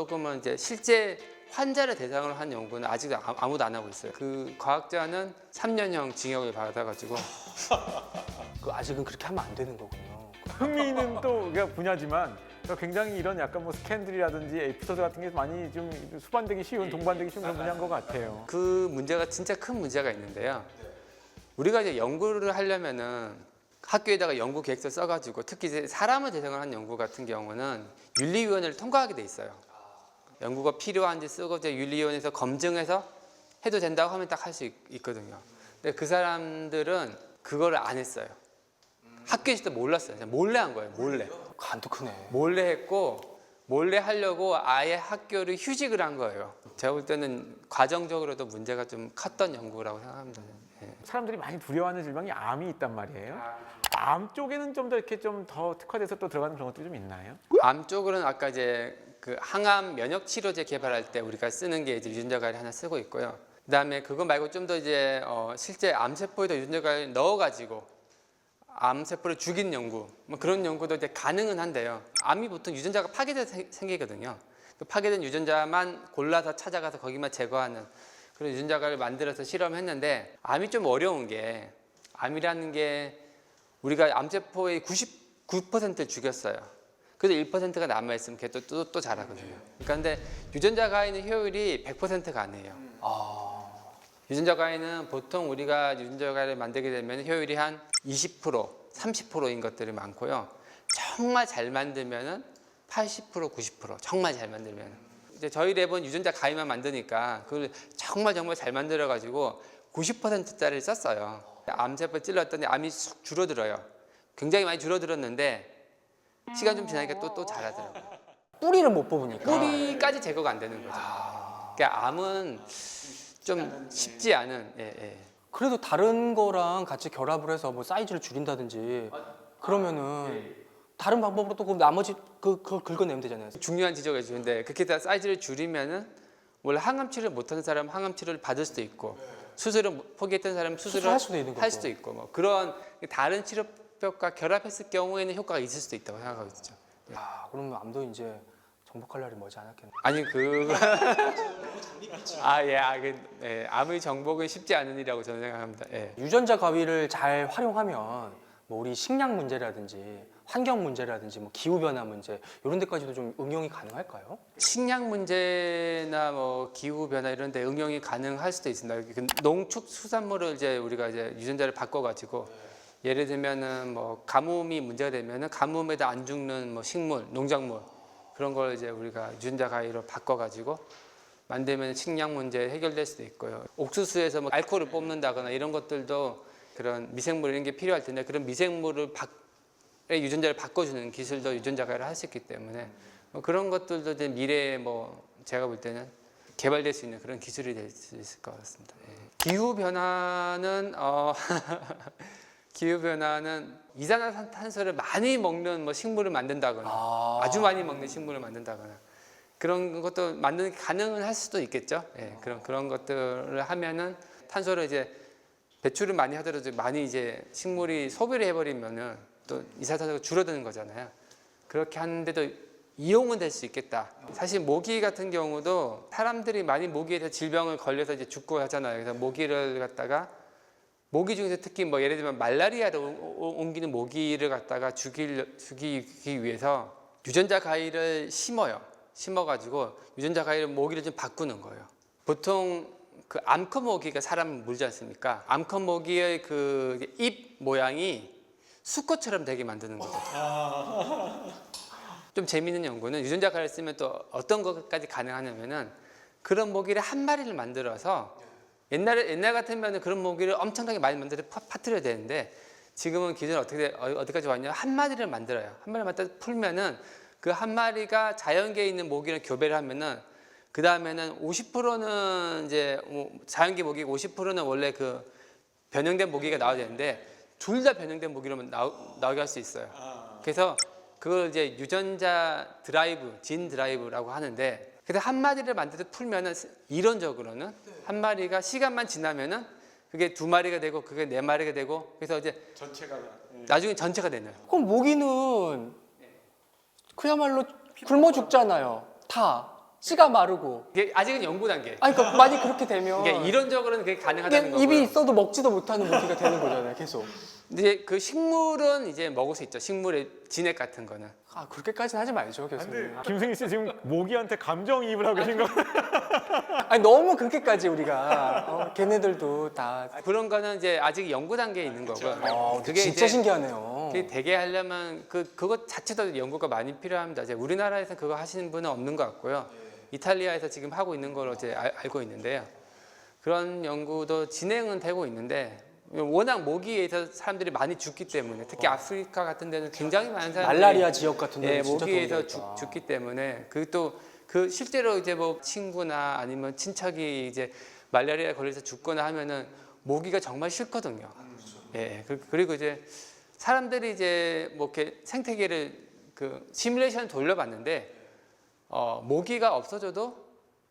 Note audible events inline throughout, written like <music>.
조금은 이제 실제 환자를 대상으로 한 연구는 아직 아- 아무도 안 하고 있어요. 그 과학자는 3년형 징역을 받아가지고 <laughs> 그 아직은 그렇게 하면 안 되는 거군요. 흥미있는 또 우리가 분야지만 또 굉장히 이런 약간 뭐 스캔들이라든지 에피소드 같은 게 많이 좀 수반되기 쉬운 동반되기 쉬운 그런 분야인 것 같아요. 그 문제가 진짜 큰 문제가 있는데요. 우리가 이제 연구를 하려면은 학교에다가 연구 계획서 써가지고 특히 이제 사람을 대상으로 한 연구 같은 경우는 윤리위원회를 통과하게 돼 있어요. 연구가 필요한지 쓰고 이제 윤리위원회에서 검증해서 해도 된다고 하면 딱 할 수 있거든요. 근데 그 사람들은 그거를 안 했어요. 학교에서도 몰랐어요. 그냥 몰래 한 거예요. 몰래. 간도 크네. 몰래 했고 몰래 하려고 아예 학교를 휴직을 한 거예요. 제가 볼 때는 과정적으로도 문제가 좀 컸던 연구라고 생각합니다. 예. 사람들이 많이 두려워하는 질병이 암이 있단 말이에요. 암 쪽에는 좀 더 이렇게 좀 더 특화돼서 또 들어가는 그런 것들이 좀 있나요? 암 쪽으로는 아까 이제 그 항암 면역 치료제 개발할 때 우리가 쓰는 게 이제 유전자 가위를 하나 쓰고 있고요. 그다음에 그거 말고 좀 더 이제 어 실제 암 세포에다 유전자 가위를 넣어 가지고 암 세포를 죽인 연구 뭐 그런 연구도 이제 가능은 한데요. 암이 보통 유전자가 파괴돼서 생- 생기거든요. 그 파괴된 유전자만 골라서 찾아가서 거기만 제거하는 그런 유전자를 만들어서 실험했는데 암이 좀 어려운 게 암이라는 게 우리가 암세포의 99%를 죽였어요. 그래서 1%가 남아 있으면 걔 또 또 또 자라거든요. 그러니까 근데 유전자 가위는 효율이 100%가 아니에요. 아, 유전자 가위는 보통 우리가 유전자 가위를 만들게 되면 효율이 한 20%, 30%인 것들이 많고요. 정말 잘 만들면은 80%, 90% 정말 잘 만들면 이제 저희 랩은 유전자 가위만 만드니까 그걸 정말 정말 잘 만들어 가지고 90%짜리를 썼어요. 암세포 찔렀더니 암이 쑥 줄어들어요. 굉장히 많이 줄어들었는데 시간 좀 지나니까 또 또 자라더라고요. 뿌리를 못 뽑으니까. 뿌리까지 제거가 안 되는 거죠. 그러니까 암은 좀 쉽지 않은 예, 예. 그래도 다른 거랑 같이 결합을 해서 뭐 사이즈를 줄인다든지 그러면은 다른 방법으로 또 그 나머지 그 그걸 긁어내면 되잖아요. 중요한 지적을 주는데 그렇게 다 사이즈를 줄이면은 원래 항암 치료를 못하는 사람 은 항암 치료를 받을 수도 있고 수술을 못- 포기했던 사람 은 수술을 수술할 수도 있는 거고. 할 수도 있고 뭐 그런 다른 치료 법과 결합했을 경우에는 효과가 있을 수도 있다고 생각하고 있죠. 야, 그러면 암도 이제 정복할 날이 멀지 않았겠네. 아니 그 아 예 아, 그, 예, 암의 정복은 쉽지 않은 일이라고 저는 생각합니다. 예. 유전자 가위를 잘 활용하면 뭐 우리 식량 문제라든지 환경 문제라든지 뭐 기후 변화 문제 이런 데까지도 좀 응용이 가능할까요? 식량 문제나 뭐 기후 변화 이런 데 응용이 가능할 수도 있습니다. 그 농축 수산물을 이제 우리가 이제 유전자를 바꿔 가지고 예를 들면은 뭐 가뭄이 문제가 되면은 가뭄에다 안 죽는 뭐 식물, 농작물 그런 걸 이제 우리가 유전자 가위로 바꿔 가지고 만들면 식량 문제 해결될 수도 있고요. 옥수수에서 뭐 알코올을 뽑는다거나 이런 것들도 그런 미생물 이런 게 필요할 텐데 그런 미생물을 바, 의 유전자를 바꿔주는 기술도 유전자 가위를 할수 있기 때문에 뭐 그런 것들도 이제 미래에 뭐 제가 볼 때는 개발될 수 있는 그런 기술이 될 수 있을 것 같습니다. 예. 기후 변화는 어 <laughs> 기후 변화는 이산화탄소를 많이 먹는 뭐 식물을 만든다거나 아, 아주 많이 먹는 식물을 만든다거나 그런 것도 만드는 게 가능은 할 수도 있겠죠. 예, 그런 그런 것들을 하면은 탄소를 이제 배출을 많이 하더라도 많이 이제 식물이 소비를 해버리면은 또 이산화탄소가 줄어드는 거잖아요. 그렇게 하는데도 이용은 될 수 있겠다. 사실 모기 같은 경우도 사람들이 많이 모기에 대해 질병을 걸려서 이제 죽고 하잖아요. 그래서 모기를 갖다가 모기 중에서 특히 뭐 예를 들면 오- 옮기는 모기를 갖다가 죽일, 죽이기 위해서 유전자 가위를 심어요. 심어가지고 유전자 가위를 모기를 좀 바꾸는 거예요. 보통 그 암컷 모기가 사람을 물지 않습니까? 암컷 모기의 그 입 모양이 수컷처럼 되게 만드는 거죠. 좀 재미있는 연구는 유전자 가위를 쓰면 또 어떤 것까지 가능하냐면은 그런 모기를 한 마리를 만들어서 옛날에 옛날 같으면 그런 모기를 엄청나게 많이 만들어 파- 파뜨려야 되는데 지금은 기준이 어떻게 돼- 어, 어디까지 왔냐? 한 마리를 만들어요. 한 마리 만들어 풀면은 그 한 마리가 자연계에 있는 모기를 교배를 하면은 그 다음에는 50%는 이제 뭐 자연계 모기고 50%는 원래 그 변형된 모기가 나와야 되는데 둘 다 변형된 모기로 나오, 나오게 할 수 있어요. 그래서 그걸 이제 유전자 드라이브, 진 드라이브라고 하는데 그래서 한 마리를 만들어서 풀면은 이론적으로는 한 마리가 시간만 지나면은 그게 두 마리가 되고 그게 네 마리가 되고 그래서 이제 전체가 나중에 전체가 되는 그럼 모기는 그야말로 굶어 죽잖아요. 다. 씨가 마르고. 이게 아직은 연구 단계. 아니 그러니까 많이 그렇게 되면 이게 이론적으로는 그게 가능하다는 거고요. 입이 있어도 먹지도 못하는 모기가 되는 거잖아요, 계속. 이제 그 식물은 이제 먹을 수 있죠. 식물의 진액 같은 거는. 아 그렇게까지는 하지 말죠, 교수님. 김승희 씨 지금 모기한테 감정이입을 하고 계신 거 <laughs> 아니 너무 그렇게까지 우리가 어, 걔네들도 다. 그런 거는 이제 아직 연구 단계에 있는 거고요. 어, 그게 진짜 이제 신기하네요. 그게 되게 하려면 그 그것 자체도 연구가 많이 필요합니다. 이제 우리나라에서 그거 하시는 분은 없는 것 같고요. 이탈리아에서 지금 하고 있는 걸로 이제 알, 알고 있는데요. 그런 연구도 진행은 되고 있는데 워낙 모기에서 사람들이 많이 죽기 때문에 특히 아프리카 같은 데는 굉장히 많은 사람들이 말라리아 지역 같은 예, 데는 진짜 모기에서 죽, 되겠다. 죽기 때문에 그또그 실제로 이제 뭐 친구나 아니면 친척이 이제 말라리아에 걸려서 죽거나 하면은 모기가 정말 싫거든요. 예, 그- 그리고 이제 사람들이 이제 뭐 이렇게 생태계를 그 시뮬레이션 돌려봤는데 어, 모기가 없어져도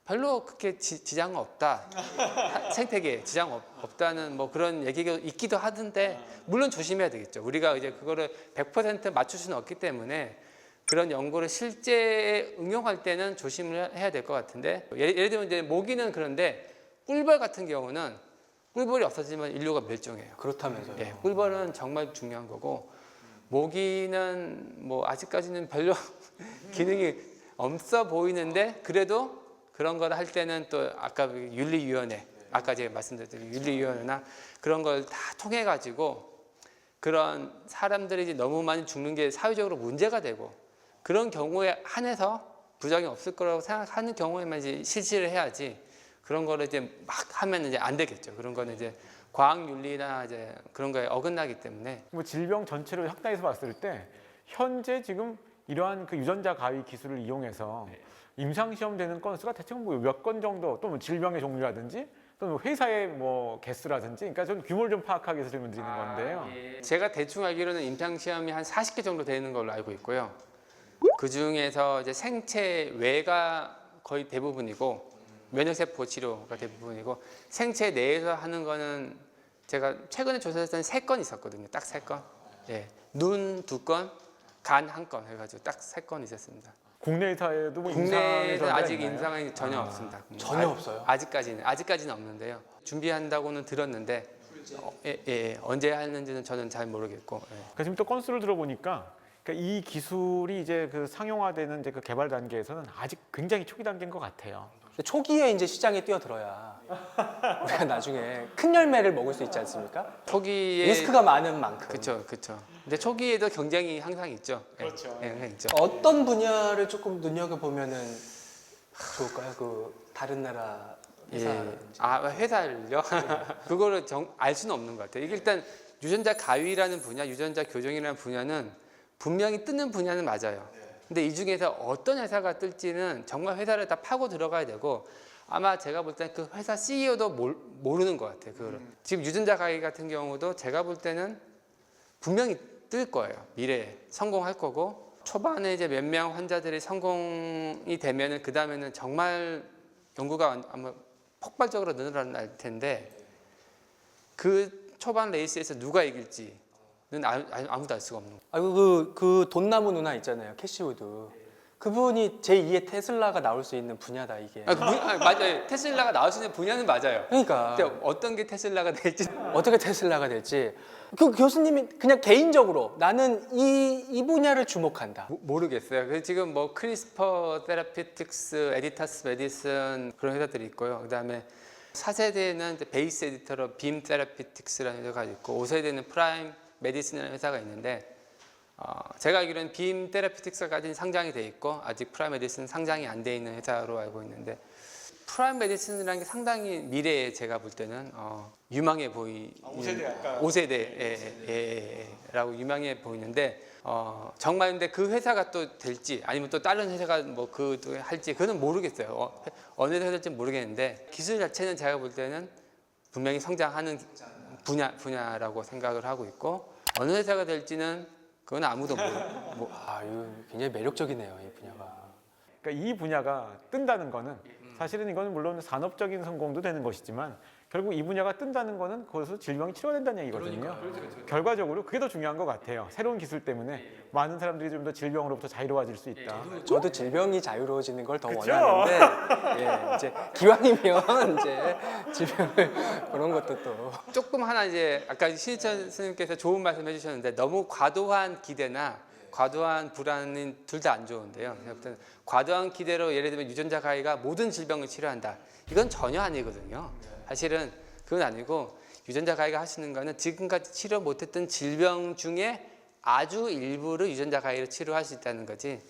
별로 그렇게 지, 지장은 없다. 하- 생태계에 지장 없, 없다는 뭐 그런 얘기가 있기도 하던데 물론 조심해야 되겠죠. 우리가 이제 그거를 100% 맞출 수는 없기 때문에 그런 연구를 실제 응용할 때는 조심을 해야 될 것 같은데 예를, 예를 들면 이제 모기는 그런데 꿀벌 같은 경우는 꿀벌이 없어지면 인류가 멸종해요. 그렇다면서요. 예, 꿀벌은 정말 중요한 거고 모기는 뭐 아직까지는 별로 <laughs> 기능이 없어 보이는데 그래도 그런 걸 할 때는 또 아까 그 윤리위원회 아까 제가 말씀드렸던 윤리위원회나 그런 걸 다 통해 가지고 그런 사람들이 이제 너무 많이 죽는 게 사회적으로 문제가 되고 그런 경우에 한해서 부작용이 없을 거라고 생각하는 경우에만 이제 실시를 해야지 그런 거를 이제 막 하면 이제 안 되겠죠. 그런 거는 이제 과학 윤리나 이제 그런 거에 어긋나기 때문에 뭐 질병 전체를 확대해서 봤을 때 현재 지금 이러한 그 유전자 가위 기술을 이용해서 임상 시험 되는 건수가 대체 뭐몇 건 정도 또뭐 질병의 종류라든지 또는 뭐 회사의 뭐 개수라든지 그러니까 좀 규모를 좀 파악하기 위해서 질문 드리는 건데요. 제가 대충 알기로는 임상 시험이 한 40개 정도 되는 걸로 알고 있고요. 그 중에서 이제 생체 외가 거의 대부분이고 면역세포 치료가 대부분이고 생체 내에서 하는 거는 제가 최근에 조사했을 때는 세건 있었거든요. 딱 세 건. 예. 눈 두 건, 간 한 건 해가지고 딱 세 건 있었습니다. 국내에서도 뭐 국내에는 임상의 아직 있나요? 임상이 전혀 없습니다. 전혀 아- 없어요? 아직까지는 아직까지는 없는데요. 준비한다고는 들었는데 어, 예, 예, 예. 언제 하는지는 저는 잘 모르겠고. 예. 그러니까 지금 또 건수를 들어보니까 그러니까 이 기술이 이제 그 상용화되는 이제 그 개발 단계에서는 아직 굉장히 초기 단계인 것 같아요. 초기에 이제 시장에 뛰어들어야 우리가 나중에 큰 열매를 먹을 수 있지 않습니까? 초기에 리스크가 많은 만큼. 그렇죠, 그렇죠. 근데 초기에도 경쟁이 항상 있죠. 예, 그렇죠. 예, 항상 있죠. 어떤 분야를 조금 눈여겨 보면은 좋을까요? 그 다른 나라 회사. 예. 아 회사를요? <laughs> 그거를 정, 알 수는 없는 것 같아요. 이게 일단 유전자 가위라는 분야, 유전자 교정이라는 분야는 분명히 뜨는 분야는 맞아요. 근데 이 중에서 어떤 회사가 뜰지는 정말 회사를 다 파고 들어가야 되고 아마 제가 볼 때는 그 회사 CEO도 모르는 것 같아요. 그거를. 지금 유전자 가위 같은 경우도 제가 볼 때는 분명히 뜰 거예요. 미래에 성공할 거고 초반에 이제 몇 명 환자들이 성공이 되면은 그 다음에는 정말 연구가 아마 폭발적으로 늘어날 텐데 그 초반 레이스에서 누가 이길지는 아, 아- 아무도 알 수가 없는. 아이고 그그 돈나무 누나 있잖아요. 캐시우드. 그분이 제 2의 테슬라가 나올 수 있는 분야다 이게. 아, 그 분- 아, 맞아요. 테슬라가 나올 수 있는 분야는 맞아요. 그러니까 근데 어떤 게 테슬라가 될지 어떻게 테슬라가 될지 그 교수님이 그냥 개인적으로 나는 이, 이 분야를 주목한다. 모- 모르겠어요. 그래서 지금 뭐 크리스퍼 테라피틱스, 에디타스 메디슨 그런 회사들이 있고요. 그다음에 4세대는 이제 베이스 에디터로 빔 테라피틱스라는 회사가 있고 5세대는 프라임 메디슨이라는 회사가 있는데 어, 제가 알기로는 빔 테라피틱스까지는 상장이 돼 있고 아직 프라임 메디슨 상장이 안 돼 있는 회사로 알고 있는데 프라임 메디슨이라는 게 상당히 미래에 제가 볼 때는 어, 유망해 보이. 5세대 아까. 5세대 예, 예, 예, 라고 유망해 보이는데 어, 정말 근데 그 회사가 또 될지 아니면 또 다른 회사가 뭐 그도 할지 그건 모르겠어요. 어, 어느 회사 될지 모르겠는데 기술 자체는 제가 볼 때는 분명히 성장하는 분야 분야라고 생각을 하고 있고 어느 회사가 될지는 그건 아무도 모르. 뭐, 아 이거 굉장히 매력적이네요 이 분야가. 그러니까 이 분야가 뜬다는 거는 사실은 이거는 물론 산업적인 성공도 되는 것이지만 결국 이 분야가 뜬다는 거는 거기서 질병이 치료된다는 얘기거든요. 결과적으로 그게 더 중요한 것 같아요. 새로운 기술 때문에 많은 사람들이 좀 더 질병으로부터 자유로워질 수 있다. 저도 질병이 자유로워지는 걸 더 그쵸? 원하는데 예, 이제 기왕이면 이제 질병을 <laughs> 그런 것도 또 조금 하나 이제 아까 신희철 선생님께서 좋은 말씀 해주셨는데 너무 과도한 기대나 과도한 불안은 둘 다 안 좋은데요. 아무튼 과도한 기대로 예를 들면 유전자 가위가 모든 질병을 치료한다. 이건 전혀 아니거든요. 사실은 그건 아니고 유전자 가위가 하시는 거는 지금까지 치료 못했던 질병 중에 아주 일부를 유전자 가위로 치료할 수 있다는 거지.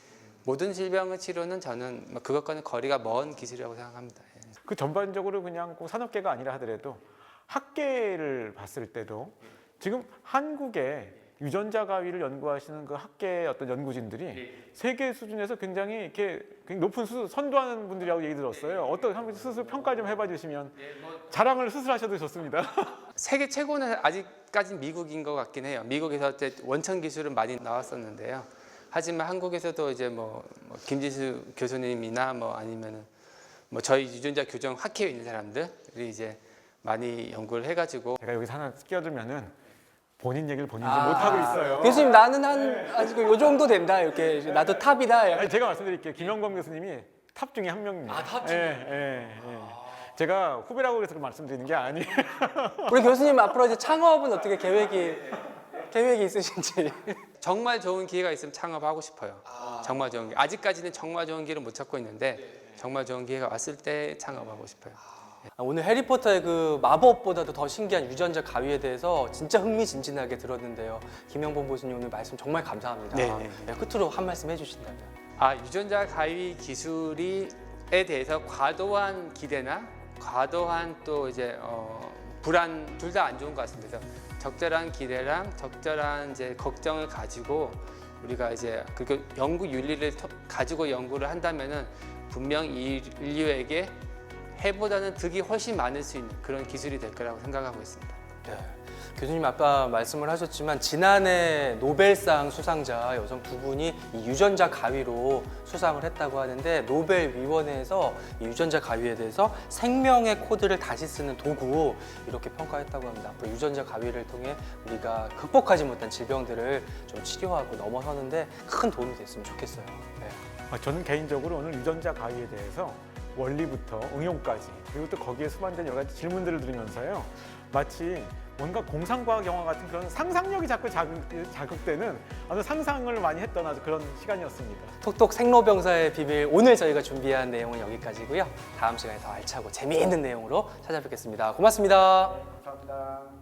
모든 질병의 치료는 저는 뭐 그것과는 거리가 먼 기술이라고 생각합니다. 예. 그 전반적으로 그냥 꼭 산업계가 아니라 하더라도 학계를 봤을 때도 지금 한국에 유전자 가위를 연구하시는 그 학계 어떤 연구진들이 세계 수준에서 굉장히 이렇게 굉장히 높은 수술 선도하는 분들이라고 얘기 들었어요. 어떤 한번 수술 평가 좀 해봐 주시면 자랑을 수술하셔도 좋습니다. <laughs> 세계 최고는 아직까지는 미국인 것 같긴 해요. 미국에서 이제 원천 기술은 많이 나왔었는데요. 하지만 한국에서도 이제 뭐, 뭐 김지수 교수님이나 뭐 아니면은 뭐 저희 유전자 교정 학회에 있는 사람들이 이제 많이 연구를 해가지고 제가 여기서 하나 끼어들면은 본인 얘기를 본인이 아. 못 하고 있어요. 교수님 나는 한 아직 요 정도 된다 이렇게 나도 탑이다 아니, 제가 말씀드릴게요. 김영범 교수님이 탑 중에 한 명입니다. 아, 탑 중에? 예, 예, 예. 제가 후배라고 해서 그 말씀드리는 게 아니에요. <laughs> 우리 교수님 앞으로 이제 창업은 어떻게 계획이 계획이 있으신지 정말 좋은 기회가 있으면 창업하고 싶어요. 정말 좋은 기 아직까지는 정말 좋은 기회를 못 찾고 있는데 정말 좋은 기회가 왔을 때 창업하고 싶어요. 아, 오늘 해리포터의 그 마법보다도 더 신기한 유전자 가위에 대해서 진짜 흥미진진하게 들었는데요. 김영범 교수님 오늘 말씀 정말 감사합니다. 네, 네, 네, 끝으로 한 말씀 해주신다면. 아 유전자 가위 기술이에 대해서 과도한 기대나 과도한 또 이제 어, 불안 둘 다 안 좋은 것 같습니다. 그래서 적절한 기대랑 적절한 이제 걱정을 가지고 우리가 이제 그 연구 윤리를 토- 가지고 연구를 한다면은 분명 이 인류에게 해보다는 득이 훨씬 많을 수 있는 그런 기술이 될 거라고 생각하고 있습니다. 네. 교수님 아까 말씀을 하셨지만 지난해 노벨상 수상자 여성 두 분이 이 유전자 가위로 수상을 했다고 하는데 노벨 위원회에서 이 유전자 가위에 대해서 생명의 코드를 다시 쓰는 도구 이렇게 평가했다고 합니다. 앞으로 유전자 가위를 통해 우리가 극복하지 못한 질병들을 좀 치료하고 넘어서는데 큰 도움이 됐으면 좋겠어요. 네. 아, 저는 개인적으로 오늘 유전자 가위에 대해서 원리부터 응용까지 그리고 또 거기에 수반된 여러 가지 질문들을 들으면서요 마치 뭔가 공상과학 영화 같은 그런 상상력이 자꾸 자극, 자극 되는 아주 상상을 많이 했던 아주 그런 시간이었습니다. 톡톡 생로병사의 비밀 오늘 저희가 준비한 내용은 여기까지고요. 다음 시간에 더 알차고 재미있는 내용으로 찾아뵙겠습니다. 고맙습니다. 감사합니다.